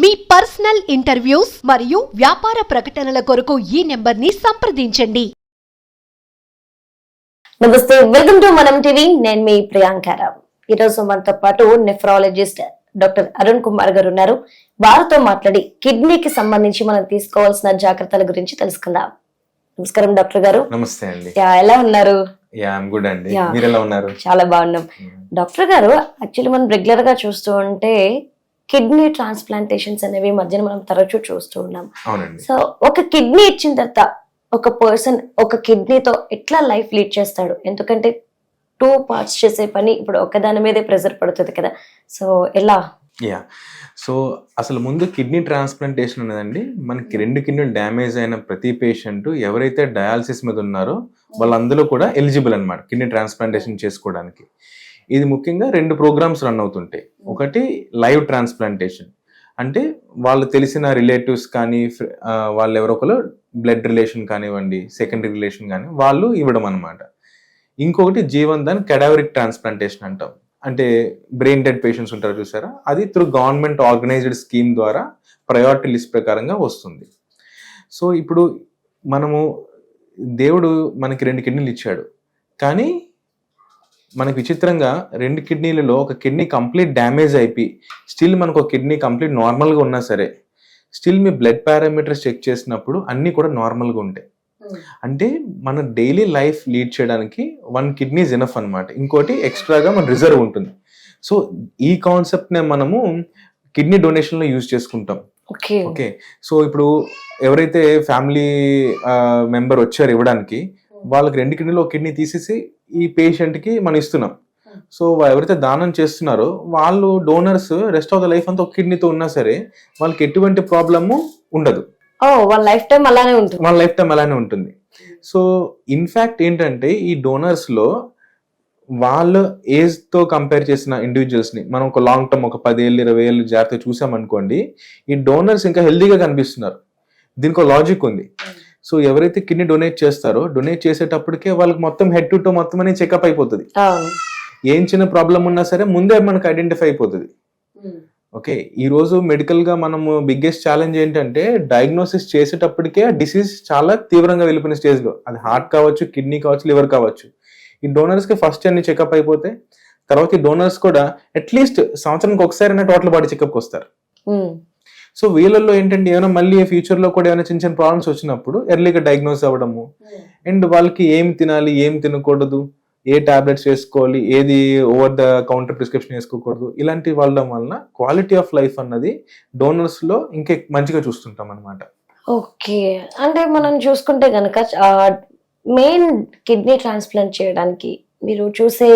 మీ personal interviews మరియు వ్యాపార ప్రకటనల కొరకు ఈ నెంబర్ని సంప్రదించండి. నమస్తే వెల్కమ్ టు మనం టీవీ. నేను మీ ప్రియాంకారావు ఈ రోజు మనతో పాటు నెఫ్రాలజిస్ట్ డాక్టర్ అరుణ్ కుమార్ గారు ఉన్నారు. వారితో మాట్లాడి కిడ్నీకి సంబంధించి మనం తీసుకోవాల్సిన జాగ్రత్తల గురించి తెలుసుకుందాం. నమస్కారం డాక్టర్ గారు. నమస్తే అండి. యా, ఎలా ఉన్నారు? యా ఐమ్ గుడ్ అండి. Yeah. మీరు ఎలా ఉన్నారు? చాలా బాగున్నాం. డాక్టర్ గారు యాక్చువల్లీ మనం రెగ్యులర్గా చూస్తూ ఉంటే కిడ్నీ ట్రాన్స్ప్లాంటేషన్స్ అనేవి మధ్యన మనం తరచూ చూస్తూ ఉన్నాం. అవునండి. సో ఒక కిడ్నీ ఇచ్చిన తర్వాత ఒక పర్సన్ ఒక కిడ్నీతో ఎట్లా లైఫ్ లీడ్ చేస్తాడు? ఎందుకంటే టూ పార్ట్స్ చేసే పని ఇప్పుడు ఒకదాని మీదే ప్రెజర్ పడుతుంది కదా. సో ఎలా? యా. సో అసలు ముందు కిడ్నీ ట్రాన్స్ప్లాంటేషన్ ఉన్నదండి. మనకి రెండు కిడ్నీలు డ్యామేజ్ అయిన ప్రతి పేషెంట్ ఎవరైతే డయాలసిస్ మీద ఉన్నారో వాళ్ళందరూ కూడా ఎలిజిబుల్ అన్నమాట కిడ్నీ ట్రాన్స్ప్లాంటేషన్ చేసుకోవడానికి. ఇది ముఖ్యంగా రెండు ప్రోగ్రామ్స్ రన్ అవుతుంటాయి. ఒకటి లైవ్ ట్రాన్స్ప్లాంటేషన్. అంటే వాళ్ళు తెలిసిన రిలేటివ్స్ కానీ వాళ్ళు ఎవరొకరు బ్లడ్ రిలేషన్ కానివ్వండి సెకండరీ రిలేషన్ కానీ వాళ్ళు ఇవ్వడం అనమాట ఇంకొకటి జీవన్ దాన్ కెడావరిక్ ట్రాన్స్ప్లాంటేషన్ అంటాం. అంటే బ్రెయిన్ డెడ్ పేషెంట్స్ ఉంటారు చూసారా? అది త్రూ గవర్నమెంట్ ఆర్గనైజ్డ్ స్కీమ్ ద్వారా ప్రయారిటీ లిస్ట్ ప్రకారంగా వస్తుంది. సో ఇప్పుడు మనము దేవుడు మనకి రెండు కిడ్నీలు ఇచ్చాడు. కానీ మనకి విచిత్రంగా రెండు కిడ్నీలలో ఒక కిడ్నీ కంప్లీట్ డ్యామేజ్ అయిపోయి స్టిల్ మనకు ఒక కిడ్నీ కంప్లీట్ నార్మల్గా ఉన్నా సరే స్టిల్ మీ బ్లడ్ పారామీటర్స్ చెక్ చేసినప్పుడు అన్నీ కూడా నార్మల్గా ఉంటాయి. అంటే మన డైలీ లైఫ్ లీడ్ చేయడానికి వన్ కిడ్నీస్ ఇనఫ్ అన్నమాట. ఇంకోటి ఎక్స్ట్రాగా మన రిజర్వ్ ఉంటుంది. సో ఈ కాన్సెప్ట్నే మనము కిడ్నీ డొనేషన్లో యూజ్ చేసుకుంటాం. ఓకే. ఓకే. సో ఇప్పుడు ఎవరైతే ఫ్యామిలీ మెంబర్ వచ్చారు ఇవ్వడానికి వాళ్ళకి రెండు కిడ్నీలో ఒక కిడ్నీ తీసేసి ఈ పేషెంట్కి మనం ఇస్తున్నాం. సో వా- ఎవరైతే దానం చేస్తున్నారో వాళ్ళు donors rest of the life అంతా ఒక కిడ్నీతో ఉన్నా సరే వాళ్ళకి ఎటువంటి ప్రాబ్లము ఉండదు. వాళ్ళ లైఫ్ టైం అలానే ఉంటుంది. వాళ్ళ లైఫ్ టైం అలానే ఉంటుంది. సో ఇన్ఫాక్ట్ ఏంటంటే ఈ డోనర్స్లో వాళ్ళ ఏజ్తో కంపేర్ చేసిన ఇండివిజువల్స్ని మనం ఒక లాంగ్ టర్మ్ ఒక పదేళ్ళు ఇరవై ఏళ్ళు జాగ్రత్తగా చూసామనుకోండి ఈ డోనర్స్ ఇంకా హెల్దీగా కనిపిస్తున్నారు. దీనికి ఒక లాజిక్ ఉంది. సో ఎవరైతే కిడ్నీ డొనేట్ చేస్తారో డొనేట్ చేసేటప్పటికే వాళ్ళకి మొత్తం హెడ్ టు టో మొత్తం అనేది చెకప్ అయిపోతుంది. ఏం చిన్న ప్రాబ్లం ఉన్నా సరే ముందే మనకు ఐడెంటిఫై అయిపోతుంది. ఓకే ఈ రోజు మెడికల్గా మనము బిగ్గెస్ట్ ఛాలెంజ్ ఏంటంటే డయాగ్నోసిస్ చేసేటప్పటికే ఆ డిసీజ్ చాలా తీవ్రంగా వెళ్ళిపోయిన స్టేజ్లో. అది హార్ట్ కావచ్చు కిడ్నీ కావచ్చు లివర్ కావచ్చు. ఈ డోనర్స్కి ఫస్ట్ అన్ని చెకప్ అయిపోతే తర్వాత ఈ డోనర్స్ కూడా అట్లీస్ట్ సంవత్సరానికి ఒకసారి టోటల్ బాడీ చెకప్ వస్తారు. సో వీళ్ళల్లో ఏంటంటే ఏమైనా మళ్ళీ ఫ్యూచర్లో కూడా ఏమైనా చిన్న చిన్న ప్రాబ్లమ్స్ వచ్చినప్పుడు ఎర్లీగా డయాగ్నోస్ అవ్వడము. అండ్ వాళ్ళకి ఏం తినాలి ఏం తినకూడదు ఏ టాబ్లెట్స్ వేసుకోవాలి ఏది ఓవర్ ద కౌంటర్ ప్రిస్క్రిప్షన్ వేసుకోకూడదు ఇలాంటి వాళ్ళం వలన క్వాలిటీ ఆఫ్ లైఫ్ అన్నది డోనర్స్లో ఇంకా మంచిగా చూస్తుంటాం అనమాట ఓకే అంటే మనం చూసుకుంటే గనక మెయిన్ కిడ్నీ ట్రాన్స్ప్లాంట్ చేయడానికి మీరు చూసే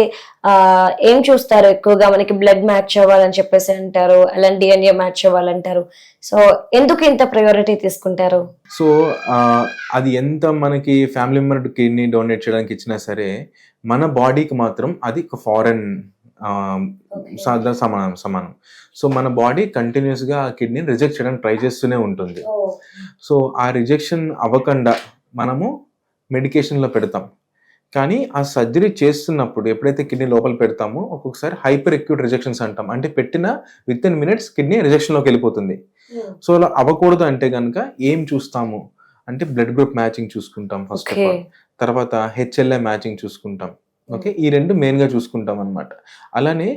ఏం చూస్తారు ఎక్కువగా? మనకి బ్లడ్ మ్యాచ్ అవ్వాలని చెప్పేసి అంటారు అలాంటి డిఎన్ఏ మ్యాచ్ అవ్వాలంటారు. సో ఎందుకు ఇంత ప్రయారిటీ తీసుకుంటారు? సో అది ఎంత మనకి ఫ్యామిలీ మెంబర్ కిడ్నీ డొనేట్ చేయడానికి ఇచ్చినా సరే మన బాడీకి మాత్రం అది ఒక ఫారెన్ సమానం సమానం. సో మన బాడీ కంటిన్యూస్గా ఆ కిడ్నీని రిజెక్ట్ చేయడానికి ట్రై చేస్తూనే ఉంటుంది. సో ఆ రిజెక్షన్ అవ్వకుండా మనము మెడికేషన్లో పెడతాం. కానీ ఆ సర్జరీ చేస్తున్నప్పుడు ఎప్పుడైతే కిడ్నీ లోపల పెడతామో ఒక్కొక్కసారి హైపర్ ఎక్యూట్ రిజెక్షన్స్ అంటాం. అంటే పెట్టిన విత్ ఇన్ మినిట్స్ కిడ్నీ రిజెక్షన్లోకి వెళ్ళిపోతుంది. సో అలా అవ్వకూడదు అంటే కనుక ఏం చూస్తాము? అంటే బ్లడ్ గ్రూప్ మ్యాచింగ్ చూసుకుంటాం ఫస్ట్ ఆఫ్ ఆల్ తర్వాత హెచ్ఎల్ఏ మ్యాచింగ్ చూసుకుంటాం. ఓకే? ఈ రెండు మెయిన్గా చూసుకుంటాం అనమాట అలానే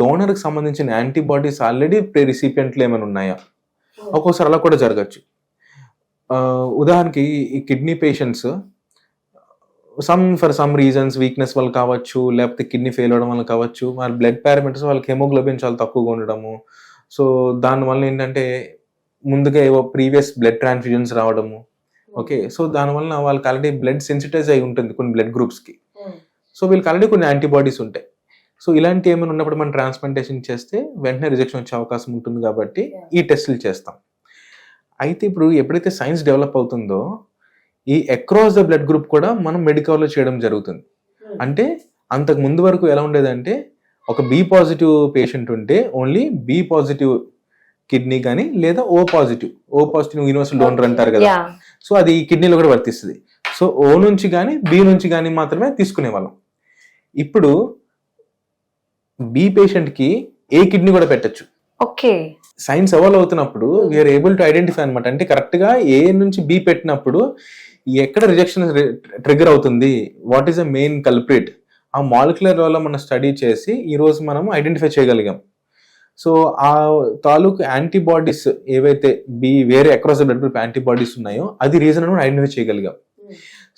డోనర్కి సంబంధించిన యాంటీబాడీస్ ఆల్రెడీ ప్రీ రిసిపియంట్లు ఏమైనా ఉన్నాయా? ఒక్కోసారి అలా కూడా జరగచ్చు. ఉదాహరణకి ఈ kidney patients some for some reasons weakness వల్ల కావచ్చు లేకపోతే కిడ్నీ ఫెయిల్ అవడం వల్ల కావచ్చు వాళ్ళ బ్లడ్ పారామీటర్స్ వాళ్ళకి హెమోగ్లోబిన్ చాలా తక్కువగా ఉండడము. సో దానివల్ల ఏంటంటే ముందుగా ఏవో ప్రీవియస్ బ్లడ్ ట్రాన్స్ఫ్యూజన్స్ రావడము. ఓకే సో దానివల్ల వాళ్ళకి ఆల్రెడీ బ్లడ్ సెన్సిటైజ్ అయి ఉంటుంది కొన్ని బ్లడ్ గ్రూప్స్కి సో వీళ్ళకి ఆల్రెడీ కొన్ని యాంటీబాడీస్ ఉంటాయి. సో ఇలాంటి ఏమైనా ఉన్నప్పుడు మనం ట్రాన్స్ప్లాంటేషన్ చేస్తే వెంటనే రిజెక్షన్ వచ్చే అవకాశం ఉంటుంది కాబట్టి ఈ టెస్టులు చేస్తాం. అయితే ఇప్పుడు ఎప్పుడైతే సైన్స్ డెవలప్ అవుతుందో ఈ అక్రాస్ ద బ్లడ్ గ్రూప్ కూడా మనం మెడికల్లో చేయడం జరుగుతుంది. అంటే అంతకు ముందు వరకు ఎలా ఉండేదంటే ఒక బి పాజిటివ్ పేషెంట్ ఉంటే ఓన్లీ బి పాజిటివ్ కిడ్నీ కానీ లేదా O positive O positive universal donor అంటారు కదా. సో అది ఈ కిడ్నీలో కూడా వర్తిస్తుంది. సో ఓ నుంచి కానీ బి నుంచి కానీ మాత్రమే తీసుకునే వాళ్ళం ఇప్పుడు బి పేషెంట్కి ఏ కిడ్నీ కూడా పెట్టచ్చు. ఓకే సైన్స్ ఎవాల్వ్ అవుతున్నప్పుడు వీఆర్ ఏబుల్ టు ఐడెంటిఫై అనమాట అంటే కరెక్ట్గా ఏ నుంచి బి పెట్టినప్పుడు ఎక్కడ రిజెక్షన్ ట్రిగర్ అవుతుంది? What is the main culprit ఆ మాలిక్యులర్ వల్ల మనం స్టడీ చేసి ఈరోజు మనం ఐడెంటిఫై చేయగలిగాం. సో ఆ తాలూకు యాంటీబాడీస్ ఏవైతే బి వేరే across the blood group antibodies ఉన్నాయో అది రీజన్ అని ఐడెంటిఫై చేయగలిగాం.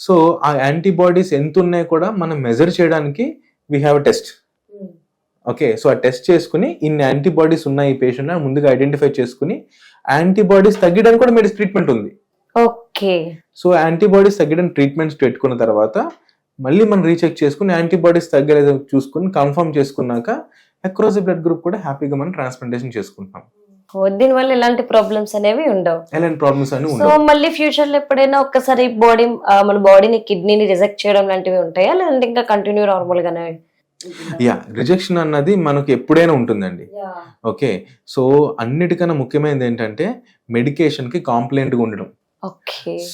సో ఆ యాంటీబాడీస్ ఎంత ఉన్నాయో కూడా మనం మెజర్ చేయడానికి we have test okay so ఆ టెస్ట్ చేసుకుని ఇన్ని యాంటీబాడీస్ ఉన్నాయి ఈ పేషెంట్ ముందుగా ఐడెంటిఫై చేసుకుని యాంటీబాడీస్ తగ్గడానికి కూడా మెడిసిన్ ట్రీట్మెంట్ ఉంది. ఓకే సో యాంటీబాడీస్ తగ్గడానికి ట్రీట్మెంట్స్ పెట్టుకున్న తర్వాత మళ్ళీ మనం రీచెక్ చేసుకుని యాంటీబాడీస్ తగ్గలేదో చూసుకుని కన్ఫర్మ్ చేసుకున్నాక అక్రాస్ బ్లడ్ గ్రూప్ కూడా హ్యాపీగా మనం ట్రాన్స్ప్లాంటేషన్ చేసుకుంటాం దీని వల్ల ఎలాంటి ప్రాబ్లమ్స్ అనేవి ఉండవు. ఎలాంటి ప్రాబ్లమ్స్ అని సో మళ్ళీ ఫ్యూచర్లో ఎప్పుడైనా ఒక్కసారి బాడీ మన బాడీని కిడ్నీని రిజెక్ట్ చేయడం లాంటివి ఉంటాయా? లేదంటే ఇంకా కంటిన్యూ నార్మల్ గానే యా రిజెక్షన్ అన్నది మనకు ఎప్పుడైనా ఉంటుందండి. ఓకే సో అన్నిటికన్నా ముఖ్యమైనది ఏంటంటే మెడికేషన్కి కాంప్లైంట్గా ఉండడం.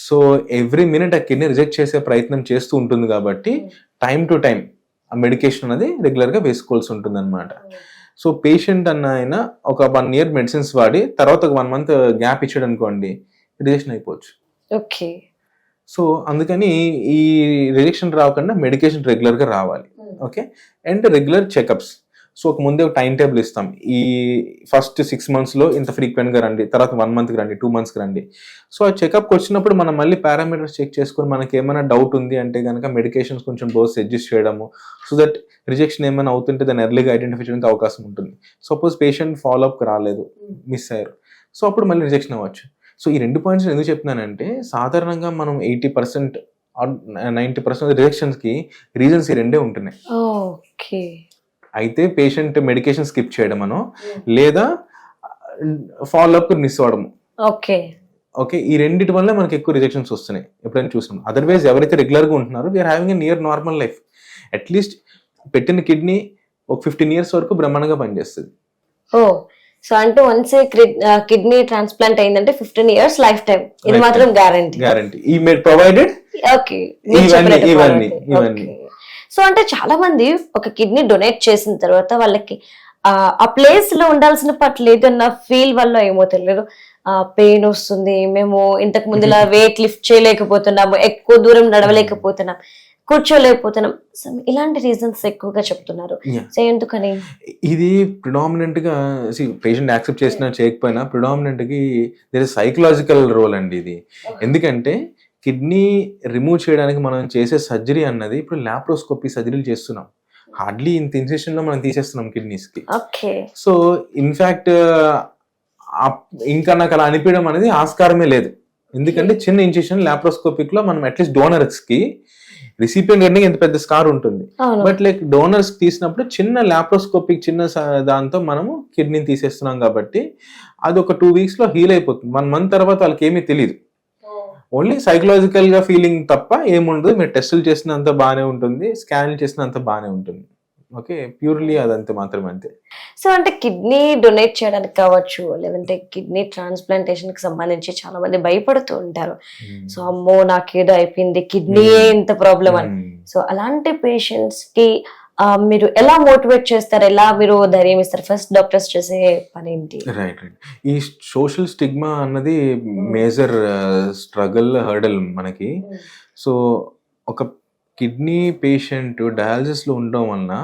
సో ఎవ్రీ మినిట్ ఆ కిడ్నీ రిజెక్ట్ చేసే ప్రయత్నం చేస్తూ ఉంటుంది కాబట్టి టైం టు టైం ఆ మెడికేషన్ అనేది రెగ్యులర్గా వేసుకోవాల్సి ఉంటుంది అనమాట సో పేషెంట్ అన్న ఆయన ఒక వన్ ఇయర్ మెడిసిన్స్ వాడి తర్వాత ఒక వన్ మంత్ గ్యాప్ ఇచ్చాడు అనుకోండి రిజెక్షన్ అయిపోవచ్చు. ఓకే సో అందుకని ఈ రిజెక్షన్ రాకుండా మెడికేషన్ రెగ్యులర్గా రావాలి. Okay and regular checkups so ఒక ముందే ఒక టైం టేబుల్ ఇస్తాం. ఈ ఫస్ట్ సిక్స్ మంత్స్లో ఇంత ఫ్రీక్వెంట్గా రండి తర్వాత వన్ మంత్కి రండి టూ మంత్స్కి రండి. సో ఆ చెకప్ వచ్చినప్పుడు మనం మళ్ళీ పారామీటర్స్ చెక్ చేసుకొని మనకి ఏమైనా డౌట్ ఉంది అంటే కనుక మెడికేషన్స్ కొంచెం డోస్ అడ్జస్ట్ చేయడము సో దట్ రిజెక్షన్ ఏమైనా అవుతుంటే దాన్ని ఎర్లీగా ఐడెంటిఫై చేయడానికి అవకాశం ఉంటుంది. సపోజ్ పేషెంట్ ఫాలో అప్ రాలేదు మిస్ అయ్యారు. సో అప్పుడు మళ్ళీ రిజెక్షన్ అవ్వచ్చు. సో ఈ రెండు పాయింట్స్ ఎందుకు చెప్తున్నానంటే సాధారణంగా మనం ఎయిటీ పర్సెంట్ నైంటీ పర్సెంట్ రిజెక్షన్స్కి రీజన్స్ ఈ రెండే ఉంటున్నాయి. ఓకే. అయితే పేషెంట్ మెడికేషన్ స్కిప్ చేయడమనో లేదా ఫాలో అప్ మిస్ అవ్వడము ఓకే. ఓకే ఈ రెండిటి వల్ల మనకి ఎక్కువ రిజెక్షన్స్ వస్తున్నాయి. ఎప్పుడైనా చూసాం అదర్వైజ్ ఎవరైతే రెగ్యులర్గా ఉంటున్నారో we're having a near normal life at least పెట్టిన కిడ్నీ ఒక ఫిఫ్టీన్ ఇయర్స్ వరకు బ్రహ్మాండంగా పనిచేస్తుంది. ఓ సో అంటే వన్స్ కిడ్నీ ట్రాన్స్ప్లాంట్ అయిందంటే ఫిఫ్టీన్ ఇయర్స్ లైఫ్ టైం ఇది. మాత్రం గ్యారంటీ గ్యారంటీ ఈ మేడ్ ప్రొవైడెడ్ ఓకే. ఇవన్నీ, ఇవన్నీ, ఇవన్నీ. సో అంటే చాలా మంది ఒక కిడ్నీ డొనేట్ చేసిన తర్వాత వాళ్ళకి ఆ, ప్లేస్లో ఉండాల్సిన పట్ల లేదన్న ఫీల్ వల్ల ఏమో తెలియదు. పెయిన్ వస్తుంది మేము ఇంతకు ముందులా వెయిట్ లిఫ్ట్ చేయలేకపోతున్నాము ఎక్కువ దూరం నడవలేకపోతున్నాం కూర్చోలేకపోతున్నాం. ఇలాంటి రీజన్స్ ఎక్కువగా చెప్తున్నారు. సో ఎందుకని? ఇది ప్రిడామినెంట్గా పేషెంట్ యాక్సెప్ట్ చేసినా చేయకపోయినా ప్రిడామినెంట్కి దేర్ సైకలాజికల్ రోల్ అండి ఇది. ఎందుకంటే కిడ్నీ రిమూవ్ చేయడానికి మనం చేసే సర్జరీ అన్నది ఇప్పుడు లాప్రోస్కోపీ సర్జరీలు చేస్తున్నాం. హార్డ్లీ ఇంత ఇన్సెషన్లో మనం తీసేస్తున్నాం కిడ్నీస్కి సో ఇన్ఫాక్ట్ ఇంకా నాకు అలా అనిపించడం అనేది ఆస్కారమే లేదు. ఎందుకంటే చిన్న ఇన్సెషన్ లాప్రోస్కోపిక్లో మనం అట్లీస్ట్ డోనర్స్కి రిసిపియంట్ అంటే ఇంత పెద్ద స్కార్ ఉంటుంది. బట్ లైక్ డోనర్స్ తీసినప్పుడు చిన్న లాప్రోస్కోపిక్ చిన్న దాంతో మనము కిడ్నీని తీసేస్తున్నాం కాబట్టి అది ఒక టూ వీక్స్లో హీల్ అయిపోతుంది. వన్ మంత్ తర్వాత వాళ్ళకి ఏమీ తెలియదు ఓన్లీ సైకలాజికల్గా ఫీలింగ్ తప్ప ఏముండదు. మీరు టెస్టులు చేసినంత బాగానే ఉంటుంది. స్కాన్లు చేసినంత బాగానే ఉంటుంది. ఓకే? ప్యూర్లీ అదంతే మాత్రమే అంతే. సో అంటే కిడ్నీ డొనేట్ చేయడానికి కావచ్చు లేదంటే కిడ్నీ ట్రాన్స్ప్లాంటేషన్కి సంబంధించి చాలా మంది భయపడుతూ ఉంటారు. సో అమ్మో నాకేదో అయిపోయింది. కిడ్నీయే ఇంత ప్రాబ్లం అని. సో అలాంటి పేషెంట్స్కి మీరు ఎలా మోటివేట్ చేస్తారు? ఎలా మీరు ధైర్యం ఇస్తారు? ఫస్ట్ డాక్టర్స్ చేసే పని ఏంటి? రైట్ రైట్ ఈ సోషల్ స్టిగ్మా అన్నది మేజర్ స్ట్రగల్ హర్డల్ మనకి. సో ఒక కిడ్నీ పేషెంట్ డయాలసిస్లో ఉండడం వలన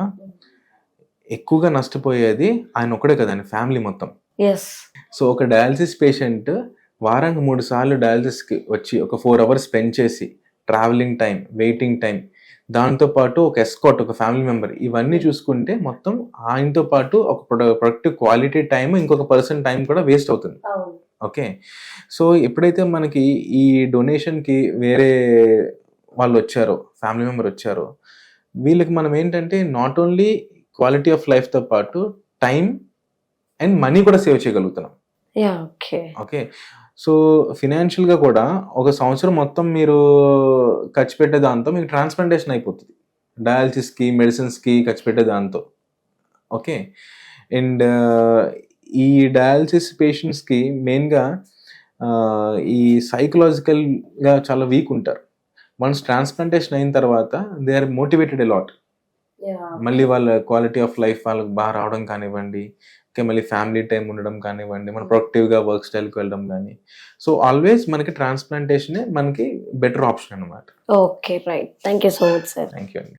ఎక్కువగా నష్టపోయేది ఆయన ఒక్కడే కదండి ఫ్యామిలీ మొత్తం. ఎస్ సో ఒక డయాలసిస్ పేషెంట్ వారానికి మూడు సార్లు డయాలసిస్కి వచ్చి ఒక ఫోర్ అవర్స్ స్పెండ్ చేసి ట్రావెలింగ్ టైం వెయిటింగ్ టైం దాంతో పాటు ఒక ఎస్కాట్ ఒక ఫ్యామిలీ మెంబర్ ఇవన్నీ చూసుకుంటే మొత్తం ఆయనతో పాటు ఒక ప్రొడక్ట్ క్వాలిటీ టైం ఇంకొక పర్సన్ టైం కూడా వేస్ట్ అవుతుంది. ఓకే? సో ఎప్పుడైతే మనకి ఈ డొనేషన్కి వేరే వాళ్ళు వచ్చారో ఫ్యామిలీ మెంబర్ వచ్చారో వీళ్ళకి మనం ఏంటంటే నాట్ ఓన్లీ క్వాలిటీ ఆఫ్ లైఫ్తో పాటు టైం అండ్ మనీ కూడా సేవ్ చేయగలుగుతున్నాం. Yeah okay. ఓకే. సో ఫినాన్షియల్గా కూడా ఒక సంవత్సరం మొత్తం మీరు ఖర్చు పెట్టే దాంతో మీకు ట్రాన్స్ప్లాంటేషన్ అయిపోతుంది. డయాలసిస్కి మెడిసిన్స్కి ఖర్చు పెట్టే దాంతో. ఓకే. అండ్ ఈ డయాలసిస్ పేషెంట్స్కి మెయిన్గా ఈ సైకలాజికల్గా చాలా వీక్ ఉంటారు. వన్స్ ట్రాన్స్ప్లాంటేషన్ అయిన తర్వాత దే ఆర్ మోటివేటెడ్ అలాట్ మళ్ళీ వాళ్ళ క్వాలిటీ ఆఫ్ లైఫ్ వాళ్ళకి బాగా రావడం కానివ్వండి మళ్ళీ ఫ్యామిలీ టైం ఉండడం కానివ్వండి మన ప్రొడక్టివ్గా వర్క్ స్టైల్కి వెళ్ళడం కానీ. సో ఆల్వేస్ మనకి ట్రాన్స్ప్లాంటేషనే మనకి బెటర్ ఆప్షన్ అనమాట okay right thank you so much sir thank you అండి.